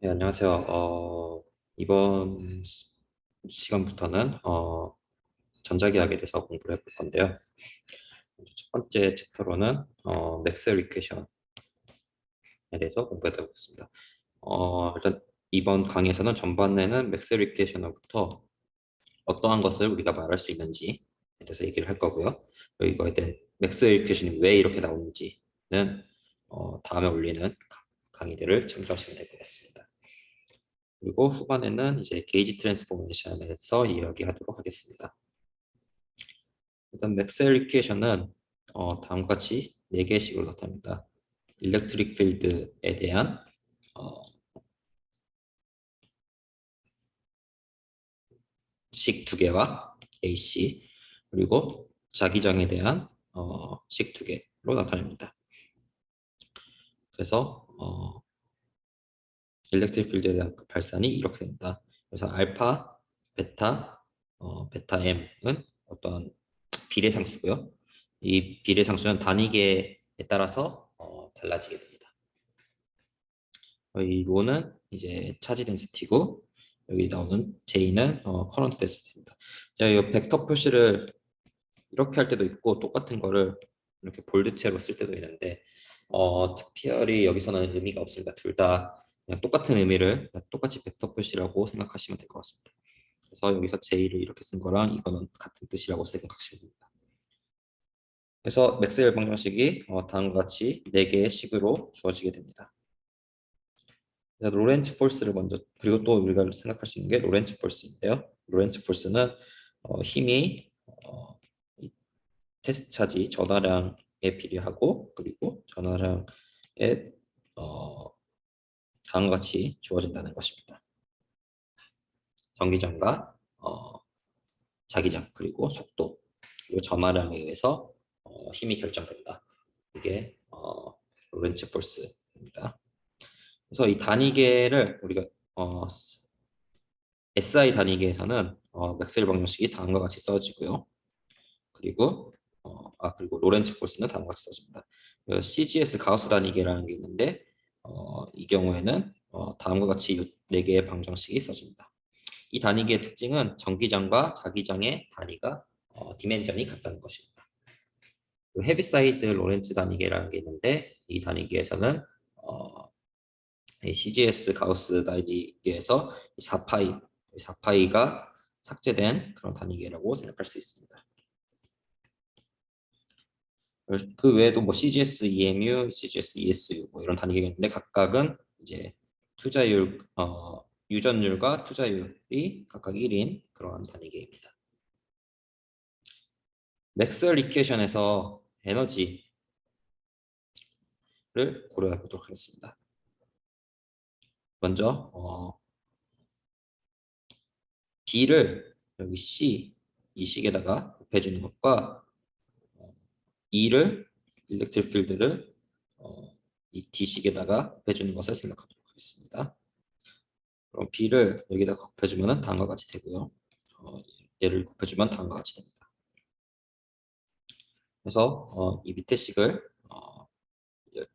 네, 안녕하세요. 어, 이번 시- 시간부터는 어, 전자기학에 대해서 공부를 해볼 건데요. 첫 번째 챕터로는 어, 맥스웰 이퀘이션에 대해서 공부해 보겠습니다. 어, 일단 이번 강의에서는 전반에는 맥스웰 이퀘이션부터 어떠한 것을 우리가 말할 수 있는지에 대해서 얘기를 할 거고요. 이거에 대한 맥스웰 이퀘이션이 왜 이렇게 나오는지는 어, 다음에 올리는 가- 강의들을 참조하시면 될 것 같습니다. 그리고 후반에는 이제 게이지 트랜스포메이션에서 이야기하도록 하겠습니다. 일단 맥스웰 이퀘이션은 어, 다음과 같이 네 개의 식으로 나타납니다. 일렉트릭 필드에 대한 어, 식두 개와 AC 그리고 자기장에 대한 어, 식두 개로 나타냅니다. 그래서 어, 일렉트릭 필드에 대한 그 발산이 이렇게 된다. 그래서 알파, 베타, 어, 베타 M은 어떠한 비례상수고요. 이 비례상수는 단위계에 따라서 어, 달라지게 됩니다. 어, 이 로는 이제 차지 덴시티고 여기 나오는 J는 어, 커런트 덴시티입니다. 제가 이 벡터 표시를 이렇게 할 때도 있고 똑같은 거를 이렇게 볼드체로 쓸 때도 있는데 어, 특별히 여기서는 의미가 없습니다. 둘 다 똑같은 의미를 똑같이 벡터 표시라고 생각하시면 될 것 같습니다. 그래서 여기서 J를 이렇게 쓴 거랑 이거는 같은 뜻이라고 생각하시면 됩니다. 그래서 맥스웰 방정식이 어, 다음과 같이 네 개의 식으로 주어지게 됩니다. 로렌츠 폴스를 먼저 그리고 또 우리가 생각할 수 있는 게 로렌츠 폴스인데요. 로렌츠 폴스는 어, 힘이 어, 이 테스트 차지 전화량에 비례하고 그리고 전화량에 어, 다음과 같이 주어진다는 것입니다. 전기장과 어, 자기장 그리고 속도 그리고 전화량에 의해서 어, 힘이 결정된다. 이게 어, 로렌츠 폴스입니다. 그래서 이 단위계를 우리가 어, SI 단위계에서는 어, 맥스웰 방정식이 다음과 같이 써지고요. 그리고 어, 아 그리고 로렌츠 폴스는 다음과 같이 써집니다. 그 CGS 가우스 단위계라는 게 있는데 어, 이 경우에는 어, 다음과 같이 네 개의 방정식이 써집니다. 이 단위계의 특징은 전기장과 자기장의 단위가 어, 디멘전이 같다는 것입니다. 그 헤비사이드 로렌츠 단위계라는 게 있는데 이 단위계에서는 어, 이 CGS 가우스 단위계에서 4파이 4파이가 삭제된 그런 단위계라고 생각할 수 있습니다. 그 외에도 뭐 CGS EMU, CGS ESU 뭐 이런 단위계가 있는데 각각은 이제 투자율 어, 유전율과 투자율이 각각 1인 그러한 단위계입니다. 맥스웰 이퀘이션에서 에너지를 고려해 보도록 하겠습니다. 먼저 어, B를 여기 C 이 식에다가 곱해주는 것과 어, E를 일렉트릭 필드를 어, 이 D 식에다가 곱해주는 것을 생각하도록 하겠습니다. 그럼 B를 여기다 곱해주면 다음과 같이 되고요. 어, 얘를 곱해주면 다음과 같이 됩니다. 그래서 어, 이 밑에 식을 어,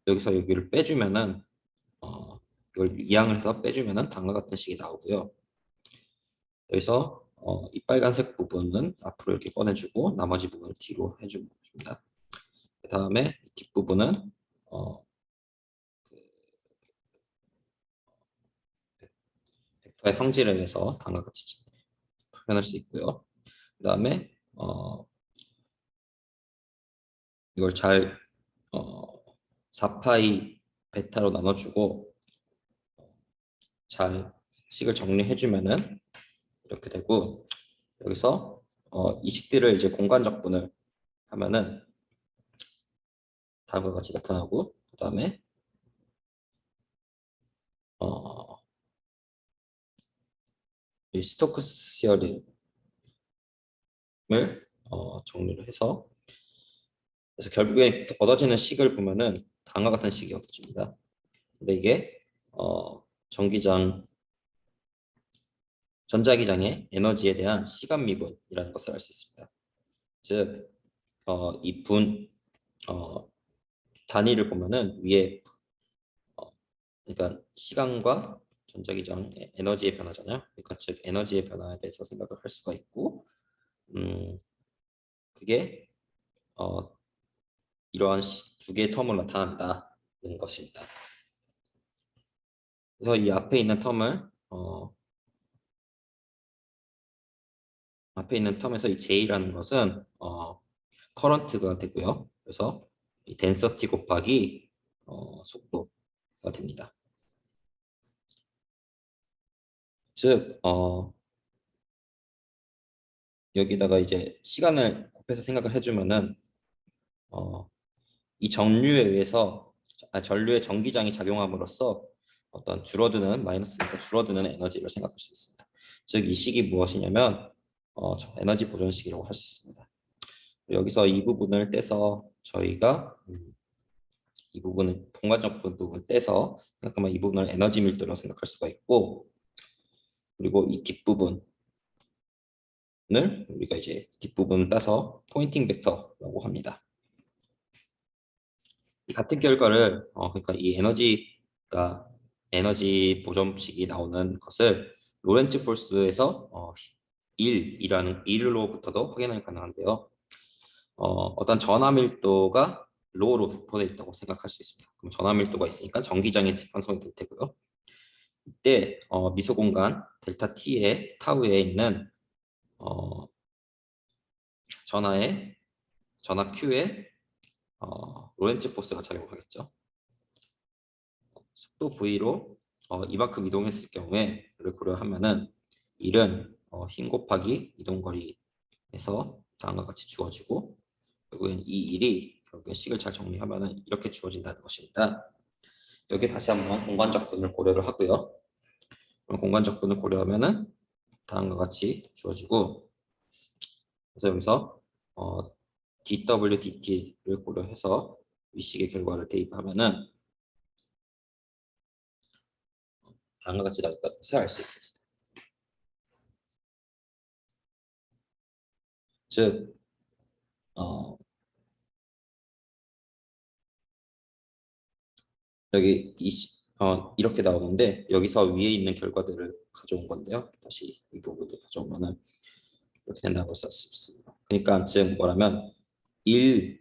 여기서 여기를 빼주면은 어, 이걸 이항을 해서 빼주면은 다음과 같은 식이 나오고요. 여기서 어, 이 빨간색 부분은 앞으로 이렇게 꺼내주고 나머지 부분을 뒤로 해줍니다. 그 다음에 뒷부분은 어, 그 벡터의 성질에 의해서 다음과 같이 표현할 수 있고요. 그 다음에 어, 이걸 잘 어, 4파이 베타로 나눠주고 잘 식을 정리해주면은 이렇게 되고 여기서 어, 이 식들을 이제 공간적분을 하면은 다음과 같이 나타나고 그 다음에 어, 이 스토크스 시어림을 어, 정리를 해서 그래서 결국에 얻어지는 식을 보면은 다음과 같은 식이 얻어집니다. 근데 이게 어, 전기장 전자기장의 에너지에 대한 시간 미분이라는 것을 알 수 있습니다. 즉, 어, 이 분, 어, 단위를 보면은 위에, 어, 그러니까 시간과 전자기장 에너지의 변화잖아요. 그러니까 즉 에너지의 변화에 대해서 생각을 할 수가 있고, 음, 그게 어, 이러한 시- 두 개의 텀을 나타난다는 것입니다. 그래서 이 앞에 있는 텀을 어, 앞에 있는 텀에서 이 J라는 것은 어, 커런트가 되고요. 그래서 이 덴서티 곱하기 어, 속도가 됩니다. 즉 어, 여기다가 이제 시간을 곱해서 생각을 해주면은 어, 이 전류에 의해서 아, 전류의 전기장이 작용함으로써 어떤 줄어드는 마이너스니까 줄어드는 에너지를 생각할 수 있습니다. 즉 이 식이 무엇이냐면 어, 저 에너지 보존식이라고 할 수 있습니다. 여기서 이 부분을 떼서 저희가 음, 이 부분을 공간적 부분 떼서 생각하면 이 부분을 에너지 밀도로 생각할 수가 있고 그리고 이 뒷부분을 우리가 이제 뒷부분 따서 포인팅 벡터라고 합니다. 이 같은 결과를 어, 그러니까 이 에너지가 에너지 보존식이 나오는 것을 로렌츠 폴스에서 어, 1이라는 1로부터도 확인이 가능한데요. 어, 어떤 전화 밀도가 로로 보내 있다고 생각할 수 있습니다. 그럼 전화 밀도가 있으니까 전기장이 형성이 될 테고요. 이때 어, 미소 공간 델타 t의 타우에 있는 어, 전하의 전하 q에 어, 로렌츠 포스가 작용하겠죠. 속도 v로 어, 이만큼 이동했을 경우에 를 고려하면은 1은 어, 힘 곱하기 이동 거리에서 다음과 같이 주어지고 결국엔 이 1이 결국엔 식을 잘 정리하면은 이렇게 주어진다는 것입니다. 여기 다시 한번 공간적 분을 고려를 하고요. 그럼 공간적 분을 고려하면은 다음과 같이 주어지고 그래서 여기서 어, dw dt를 고려해서 위식의 결과를 대입하면은 다음과 같이 나왔다는 것을 알 수 있습니다. 즉, 어, 여기 이, 시- 어, 이렇게 나오는데 여기서 위에 있는 결과들을 가져온 건데요. 다시 이 부분을 가져오면은 이렇게 된다고 볼수 있습니다. 그러니까 즉 뭐라면 1,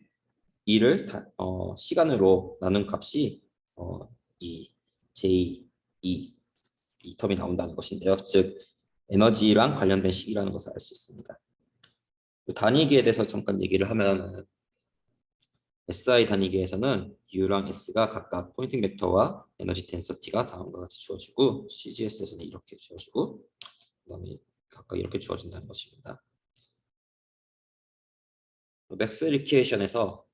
2를 다, 어, 시간으로 나눈 값이 어, 이 J, 2, 이 텀이 나온다는 것인데요. 즉 에너지랑 관련된 식이라는 것을 알 수 있습니다. 그 단위기에 대해서 잠깐 얘기를 하면 SI 단위기에서는 U랑 S가 각각 포인팅 벡터와 에너지 덴서티가 다음과 같이 주어지고 CGS에서는 이렇게 주어지고 그다음에 각각 이렇게 주어진다는 것입니다. 맥스웰 이퀴에이션에서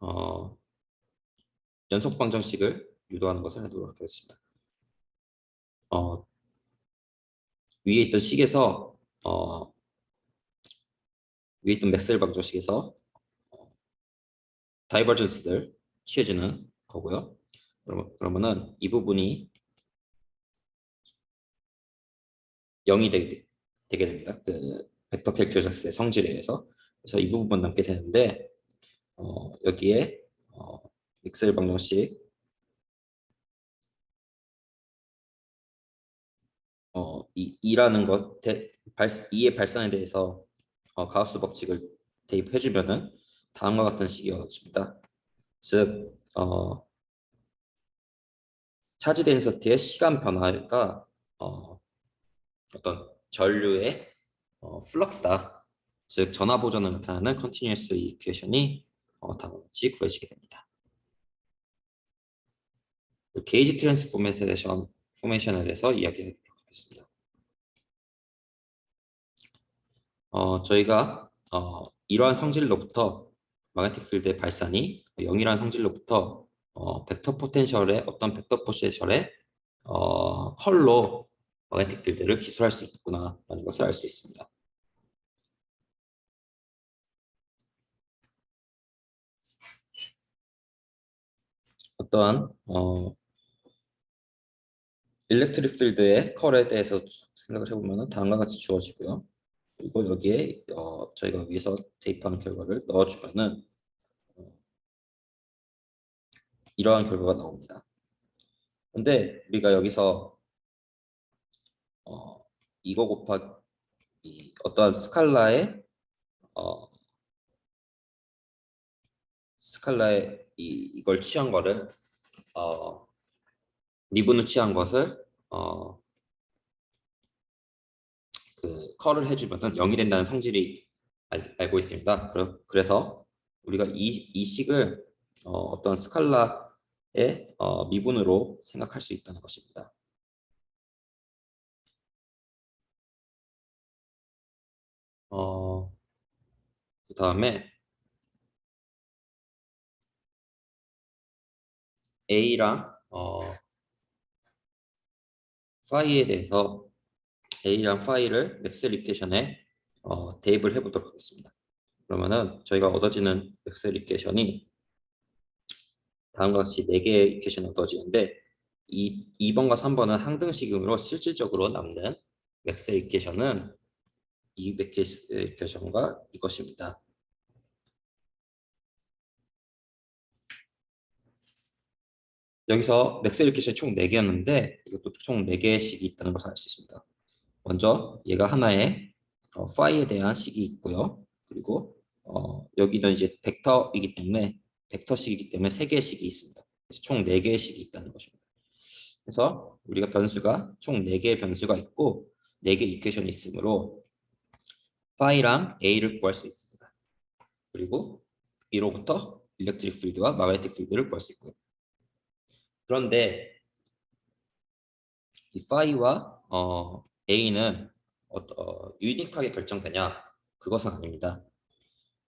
어, 연속 방정식을 유도하는 것을 해보도록 하겠습니다. 어, 위에 있던 식에서 어, 위에 있던 맥스웰 방정식에서 어, 다이버전스들 취해지는 거고요. 그러면, 그러면은 이 부분이 0이 되게, 되게 됩니다. 그 벡터 캘큘러스의 성질에 의해서 그래서 이 부분만 남게 되는데 어, 여기에 어, 믹셀 방정식 어, 이, 이라는 것 대, 발, 이의 발산에 대해서 어, 가우스 법칙을 대입해주면은 다음과 같은 식이 얻어집니다. 즉 어, 차지 덴서티의 시간 변화가 어, 어떤 전류의 어, 플럭스다. 즉 전화 보전을 나타내는 컨티뉴어스 이퀘이션이 어, 다음과 같이 구해지게 됩니다. 그 게이지 트랜스포메이션 포메이션에 대해서 이야기하도록 하겠습니다. 어, 저희가 어, 이러한 성질로부터 마그네틱 필드의 발산이 0이라는 성질로부터 어, 벡터 포텐셜의 어떤 벡터 포텐셜의 어, 컬로 마그네틱 필드를 기술할 수 있구나라는 것을 알 수 있습니다. 어떠한 어, 일렉트릭 필드의 컬에 대해서 생각을 해보면 다음과 같이 주어지고요. 그리고 여기에 어, 저희가 위에서 대입하는 결과를 넣어주면은 어, 이러한 결과가 나옵니다. 근데 우리가 여기서 어, 이거 곱하기 어떠한 스칼라의 어, 스칼라의 이, 이걸 취한 거를 어, 미분을 취한 것을 어, 그 컬을 해주면은 0이 된다는 성질이 알, 알고 있습니다. 그래, 그래서 우리가 이, 이 식을 어, 어떤 스칼라의 어, 미분으로 생각할 수 있다는 것입니다. 어, 그 다음에 A랑 어, 파이에 대해서 A랑 파이를 맥스 리케이션에 어, 대입을 해보도록 하겠습니다. 그러면은 저희가 얻어지는 맥스 리케이션이 다음과 같이 4개의 이케이션이 얻어지는데 이 2번과 3번은 항등식으로 실질적으로 남는 맥스 이케이션은 이 맥스 이케이션과 이것입니다. 여기서 맥스 이케이션이 총 4개였는데 이것도 총 4개의 식이 있다는 것을 알 수 있습니다. 먼저 얘가 하나의 어, 파이에 대한 식이 있고요. 그리고 어, 여기는 이제 벡터이기 때문에 벡터식이기 때문에 세 개의 식이 있습니다. 그래서 총네 개의 식이 있다는 것입니다. 그래서 우리가 변수가 총 네 개의 변수가 있고 네개 이퀘이션이 있으므로 파이랑 a를 구할 수 있습니다. 그리고 이로부터 일렉트릭 필드와 마그네틱 필드를 구할 수 있고요. 그런데 이 파이와 어, a는 어, 어, 유니크하게 결정되냐? 그것은 아닙니다.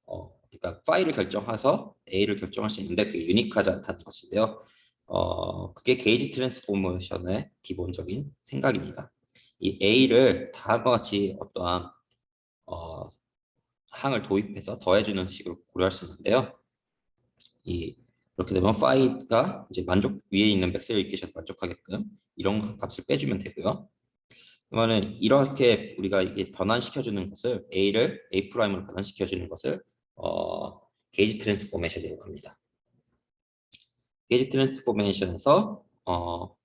어, 그러니까 파일을 결정해서 A를 결정할 수 있는데 그게 유니크하지 않다는 것인데요. 어, 그게 게이지 트랜스포메이션의 기본적인 생각입니다. 이 A를 다음과 같이 어떠한 어, 항을 도입해서 더해주는 식으로 고려할 수 있는데요. 이 이렇게 되면 파이가 이제 만족 위에 있는 백셀 이케이션 만족하게끔 이런 값을 빼주면 되고요. 그러면은 이렇게 우리가 이게 변환시켜주는 것을 A를 A 프라임으로 변환시켜주는 것을 어, 게이지 트랜스포메이션이라고 합니다. 게이지 트랜스포메이션에서 어,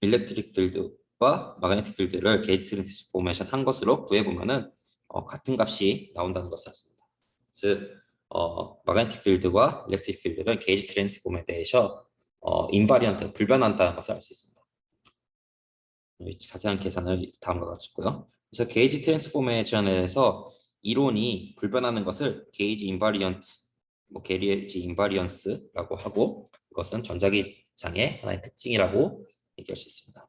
일렉트릭 필드와 마그네틱 필드를 게이지 트랜스포메이션 한 것으로 구해보면은 어, 같은 값이 나온다는 것을 알습니다. 즉, 어, 마그네틱 필드와 일렉트릭 필드는 게이지 트랜스포메에 대해서 어, 인바리언트, 불변한다는 것을 알 수 있습니다. 자세한 계산을 다음과 같이 있고요. 그래서 게이지 트랜스포메이션에서 이론이 불변하는 것을 게이지 인바리언트, 뭐 게이지 인바리언스라고 하고 그것은 전자기장의 하나의 특징이라고 얘기할 수 있습니다.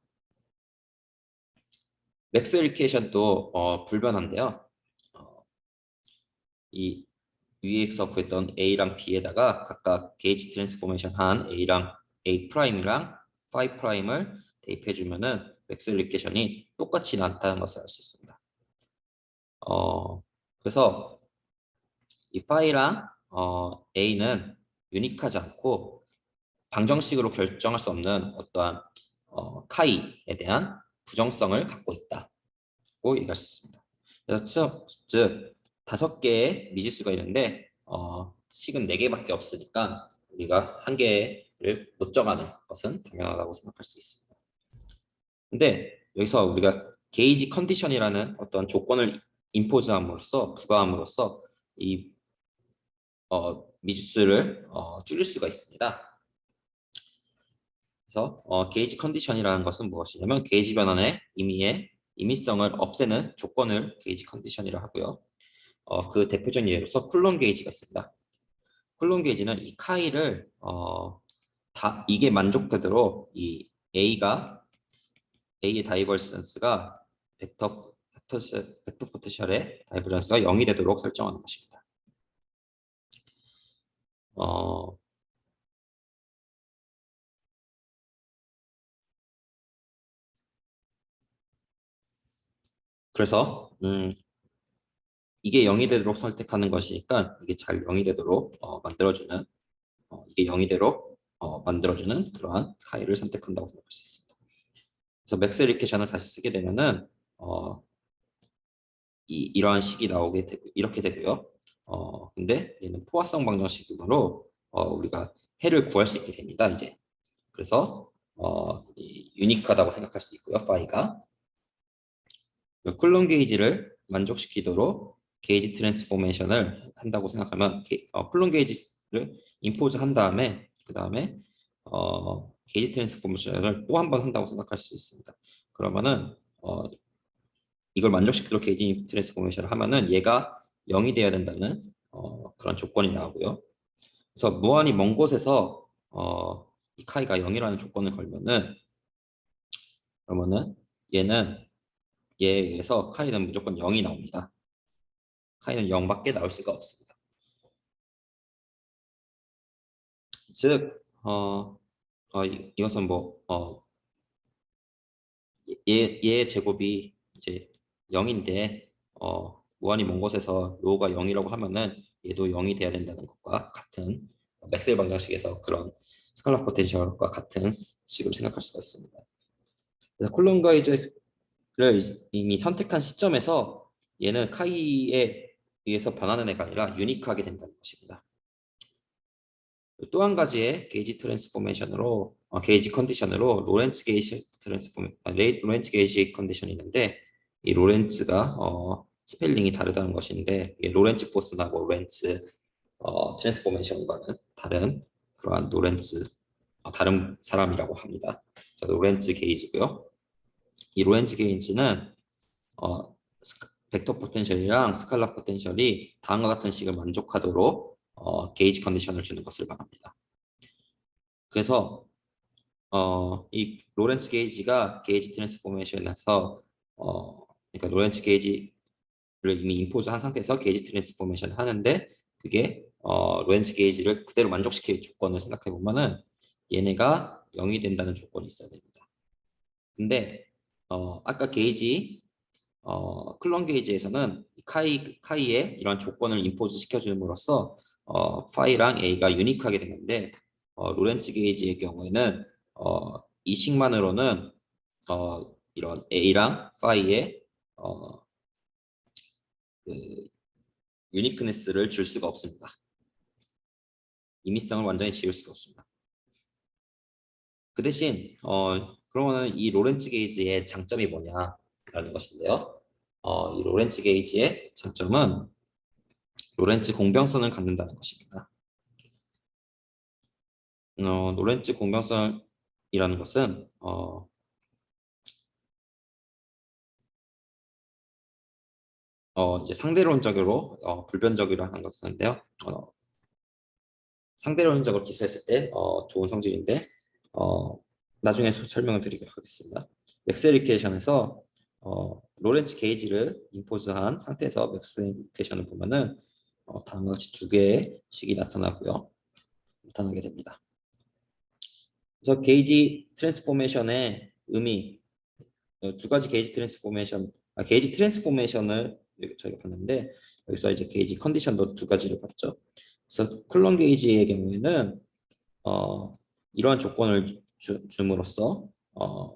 맥스 리케이션도 어, 불변한데요. 어, 이 위에서 구했던 A랑 B에다가 각각 게이지 트랜스포메이션 한 A랑 A 프라임이랑 파이 프라임을 대입해 주면은 맥스 리케이션이 똑같이 나타나는 것을 알 수 있습니다. 어, 그래서 이 파이랑 어, A는 유니크하지 않고 방정식으로 결정할 수 없는 어떠한 어, 카이에 대한 부정성을 갖고 있다고 얘기할 수 있습니다. 그래서 즉 다섯 개의 미지수가 있는데 어, 식은 네 개밖에 없으니까 우리가 한 개를 못 정하는 것은 당연하다고 생각할 수 있습니다. 근데 여기서 우리가 게이지 컨디션이라는 어떤 조건을 임포즈함으로써 부과함으로써 이 어, 미지수를 어, 줄일 수가 있습니다. 그래서 어, 게이지 컨디션이라는 것은 무엇이냐면 게이지 변환의 임의의 임의성을 없애는 조건을 게이지 컨디션이라 하고요. 어, 그 대표적인 예로서 쿨론 게이지가 있습니다. 쿨론 게이지는 이 카이를 어, 다 이게 만족되도록 이 A가 A의 다이버전스가 벡터 벡터, 벡터 포텐셜의 다이버전스가 0이 되도록 설정하는 것입니다. 어, 그래서 음, 이게 0이 되도록 선택하는 것이니까 이게 잘 0이 되도록 어, 만들어주는 어, 이게 0이 되도록 어, 만들어주는 그러한 카이를 선택한다고 생각할 수 있습니다. 그래서 맥스 리케이션을 다시 쓰게 되면은 어, 이, 이러한 식이 나오게 되고 이렇게 되고요. 어, 근데 얘는 포화성 방정식으로 어, 우리가 해를 구할 수 있게 됩니다. 이제 그래서 어, 이 유니크하다고 생각할 수 있고요. 파이가 쿨론 게이지를 만족시키도록 게이지 트랜스포메이션을 한다고 생각하면 게, 어, 쿨론 게이지를 임포즈 한 다음에 그 다음에 어, 게이지 트랜스포메이션을 또 한 번 한다고 생각할 수 있습니다. 그러면은 어, 이걸 만족시키도록 게이지 트랜스포메이션을 하면은 얘가 0이 돼야 된다는 어, 그런 조건이 나오고요. 그래서 무한히 먼 곳에서 어, 이 카이가 0이라는 조건을 걸면은 그러면은 얘는 얘에 의해서 카이는 무조건 0이 나옵니다. 카이는 0밖에 나올 수가 없습니다. 즉, 어, 어 이, 이것은 뭐, 어, 얘, 얘의 제곱이 이제 0인데, 어, 무한히 먼 곳에서 로우가 0이라고 하면은 얘도 0이 돼야 된다는 것과 같은 맥셀 방정식에서 그런 스칼라 포텐셜과 같은 식으로 생각할 수가 있습니다. 그래서 콜론 가이즈를 이미 선택한 시점에서 얘는 카이에 의해서 변하는 애가 아니라 유니크하게 된다는 것입니다. 또 한 가지의 게이지 트랜스포메이션으로 어, 게이지 컨디션으로 로렌츠 게이지 트랜스포메 아, 로렌츠 게이지 컨디션이 있는데 이 로렌츠가 어, 스펠링이 다르다는 것인데 이 로렌츠 포스나 뭐 로렌츠 어, 트랜스포메이션과는 다른 그러한 로렌츠 어, 다른 사람이라고 합니다. 자, 로렌츠 게이지고요. 이 로렌츠 게이지는 어, 벡터 포텐셜이랑 스칼라 포텐셜이 다음과 같은 식을 만족하도록 어, 게이지 컨디션을 주는 것을 말합니다. 그래서 어, 이 로렌츠 게이지가 게이지 트랜스포메이션에서 어, 그러니까 로렌츠 게이지를 이미 임포즈 한 상태에서 게이지 트랜스포메이션을 하는데 그게 어, 로렌츠 게이지를 그대로 만족시킬 조건을 생각해 보면은 얘네가 0이 된다는 조건이 있어야 됩니다. 근데 어, 아까 게이지 어, 클론 게이지에서는 카이, 카이에 이런 조건을 임포즈 시켜줌으로써 어, 파이랑 A가 유니크하게 되는데 어, 로렌츠 게이지의 경우에는 어, 이 식만으로는 어, 이런 A랑 파이에 어, 그 유니크네스를 줄 수가 없습니다. 임의성을 완전히 지울 수가 없습니다. 그 대신 어, 그러면 이 로렌츠 게이지의 장점이 뭐냐라는 것인데요. 어, 이 로렌츠 게이지의 장점은 로렌츠 공병선을 갖는다는 것입니다. 어, 로렌츠 공병선이라는 것은 어, 어, 이제 상대론적으로 어, 불변적이라 하는 것인데요. 어, 상대론적으로 기술했을 때 어, 좋은 성질인데 어, 나중에 설명을 드리도록 하겠습니다. 맥스리케이션에서 어, 로렌츠 게이지를 임포즈한 상태에서 맥스리케이션을 보면은 어, 다음과 같이 두 개의 식이 나타나고요. 나타나게 됩니다. 그래서 게이지 트랜스포메이션의 의미 어, 두 가지 게이지 트랜스포메이션 아, 게이지 트랜스포메이션을 저희가 봤는데 여기서 이제 게이지 컨디션도 두 가지를 봤죠. 그래서 쿨론 게이지의 경우에는 어, 이러한 조건을 주, 줌으로써 어,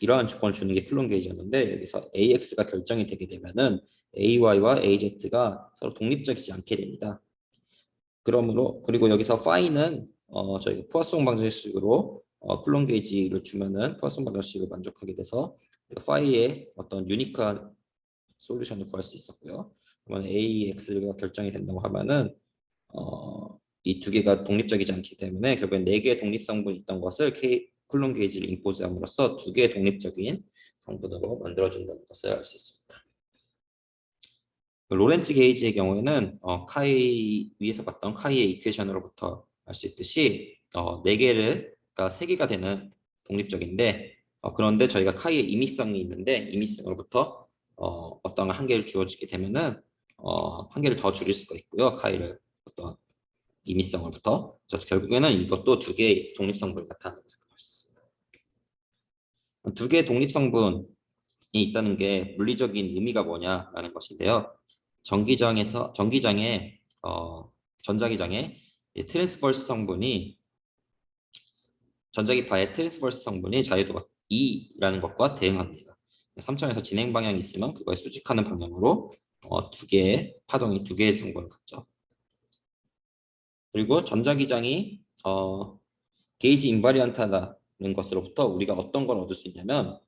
이러한 조건을 주는 게 쿨론 게이지였는데 여기서 AX가 결정이 되게 되면은 AY와 AZ가 서로 독립적이지 않게 됩니다. 그러므로 그리고 여기서 파이는 어, 저희가 푸아송 방정식으로 어, 쿨론 게이지를 주면은 푸아송 방정식을 만족하게 돼서 파이의 어떤 유니크한 솔루션을 구할 수 있었고요. 그러면 AX가 결정이 된다고 하면은 어, 이 두 개가 독립적이지 않기 때문에 결국엔 네 개의 독립 성분이 있던 것을 K 쿨론 게이지를 임포즈함으로써 두 개의 독립적인 성분으로 만들어준다는 것을 알 수 있습니다. 로렌츠 게이지의 경우에는 어, 카이 위에서 봤던 카이의 이퀘이션으로부터 알 수 있듯이 어, 네 개를 그러니까 세 개가 되는 독립적인데 어, 그런데 저희가 카이의 임의성이 있는데 임의성으로부터 어, 어떤 한 개를 주어지게 되면은 어, 한 개를 더 줄일 수가 있고요. 카이를 어떤 임의성으로부터 결국에는 이것도 두 개의 수 있습니다. 두 개의 독립성분이 있다는 게 물리적인 의미가 뭐냐라는 것인데요. 전기장에서 전기장에 어, 전자기장에 트랜스버스 성분이 전자기파의 트랜스버스 성분이 자유도가 2라는 것과 대응합니다. 3차원에서 진행 방향이 있으면 그거에 수직하는 방향으로 어, 두 개의 파동이 두 개의 성분을 갖죠. 그리고 전자기장이 어, 게이지 인바리언트하다 것으로부터 우리가 어떤 걸 얻을 수 있냐면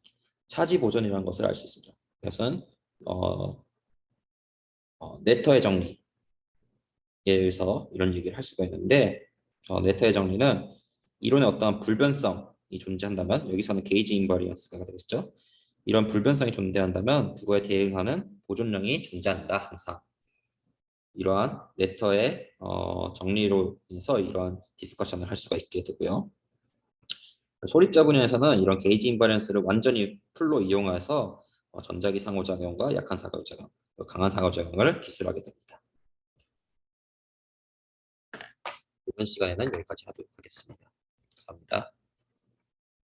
차지 보존이라는 것을 알 수 있습니다. 이것은 어, 어, 네터의 정리에 의해서 이런 얘기를 할 수가 있는데 어, 네터의 정리는 이론의 어떠한 불변성이 존재한다면 여기서는 게이지 인버리언스가 되겠죠. 이런 불변성이 존재한다면 그거에 대응하는 보존령이 존재한다 항상. 이러한 네터의 어, 정리로 인해서 이러한 디스커션을 할 수가 있게 되고요. 소립자 분야에서는 이런 게이지 인버리언스를 완전히 풀로 이용해서 어, 전자기 상호작용과 약한 상호작용, 강한 상호작용을 기술하게 됩니다. 이번 시간에는 여기까지 하도록 하겠습니다. 감사합니다.